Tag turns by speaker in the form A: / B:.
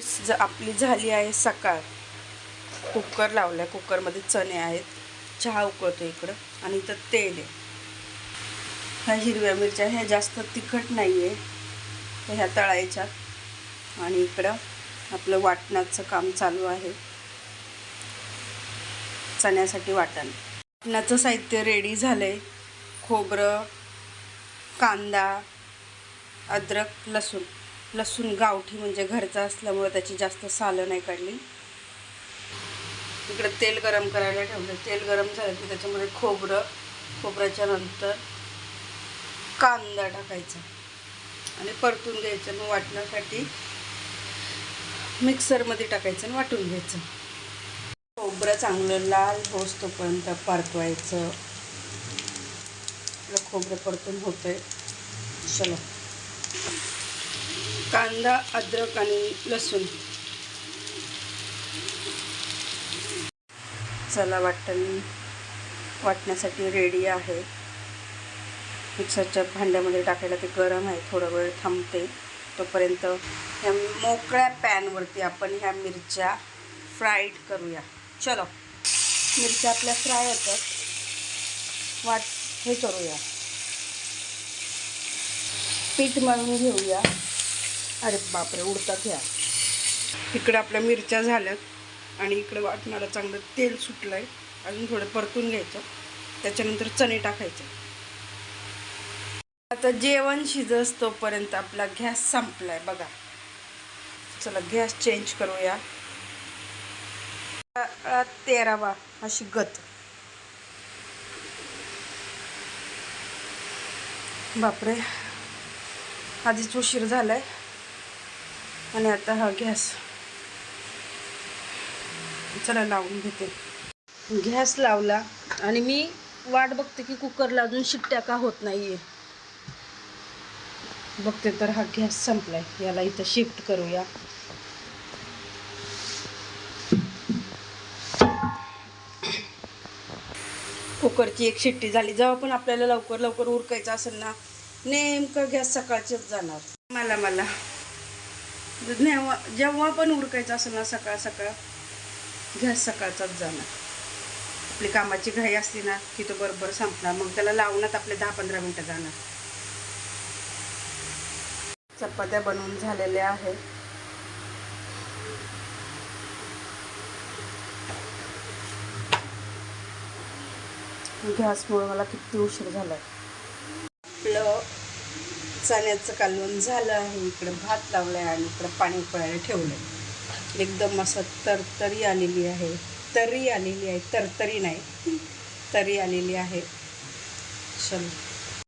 A: ज आपली झाली आहे सकाळ. कुकर लावला कुकरमध्ये चणे आहेत. चहा उकळतो इकडं आणि इथं तेल आहे. ह्या हिरव्या मिरच्या ह्या जास्त तिखट नाही आहे तर ह्या तळायच्या. आणि इकडं आपलं वाटणाचं काम चालू आहे. चण्यासाठी वाटण. वाटणाचं साहित्य रेडी झालं आहे खोबरं कांदा अद्रक लसूण. लसूण गावठी म्हणजे घरचा असल्यामुळे त्याची जास्त सालं नाही काढली. इकडं तेल गरम करायला ठेवलं तेल गरम झालं की त्याच्यामध्ये खोबरं खोबऱ्याच्या नंतर कांदा टाकायचा. आणि परतून घ्यायचं मग वाटण्यासाठी मिक्सरमध्ये टाकायचं आणि वाटून घ्यायचं. खोबरं चांगलं लाल होस तोपर्यंत परतवायचं खोबरं परतून होतंय. चलो. कांदा अद्रक आणि लसूण. चला वाटण वाटण्यासाठी रेडी आहे. मिक्सरच्या भांड्यामध्ये टाकायला ते गरम आहे थोडा वेळ थांबते. तोपर्यंत ह्या मोकळ्या पॅनवरती आपण ह्या मिरच्या फ्राईड करूया. चलो. मिरच्या आपल्या फ्राय होतात. वाट हे करूया. पीठ मळून घेऊया. अरे बापरे उडतात ह्या. इकडं आपल्या मिरच्या झाल्यात आणि इकडं वाटणारं चांगलं तेल सुटलं आहे अजून थोडं परतून घ्यायचं. त्याच्यानंतर चणे टाकायचे. आता जेवण शिजस तोपर्यंत आपला गॅस संपलाय बघा. चला गॅस चेंज करूया. तेरावा अशी गत. बापरे. आधीच उशीर झालाय. आणि आता हा गॅस चला लावून घेते. गॅस लावला आणि मी वाट बघते की कुकरला अजून शिट्ट्या का होत नाहीये. बघते तर हा गॅस संपलाय. याला इथं शिफ्ट करूया. कुकरची एक शिट्टी झाली. जेव्हा पण आपल्याला लवकर लवकर उरकायचं असेल ना नेमकं गॅस सकाळचेच जाणार. मला मला. नेव्हा जेव्हा पण उरकायचं असेल ना सकाळ सकाळ गॅस सकाळचाच जाणार. आपली कामाची घाई असली ना की तो बरोबर संपणार. मग त्याला लावण्यात आपले दहा पंधरा मिनटं जाणार. चपात्या बनवून झालेल्या आहेत. गॅसमुळे मला किती उशीर झाला आपलं चण्याचं कालवण झालं आहे. इकडं भात लावला आहे आणि इकडं पाणी उकळायला ठेवलं आहे एकदम असं तरतरी आलेली आहे. तरी आलेली आहे. तरतरी नाही. तरी आलेली आहे. चल.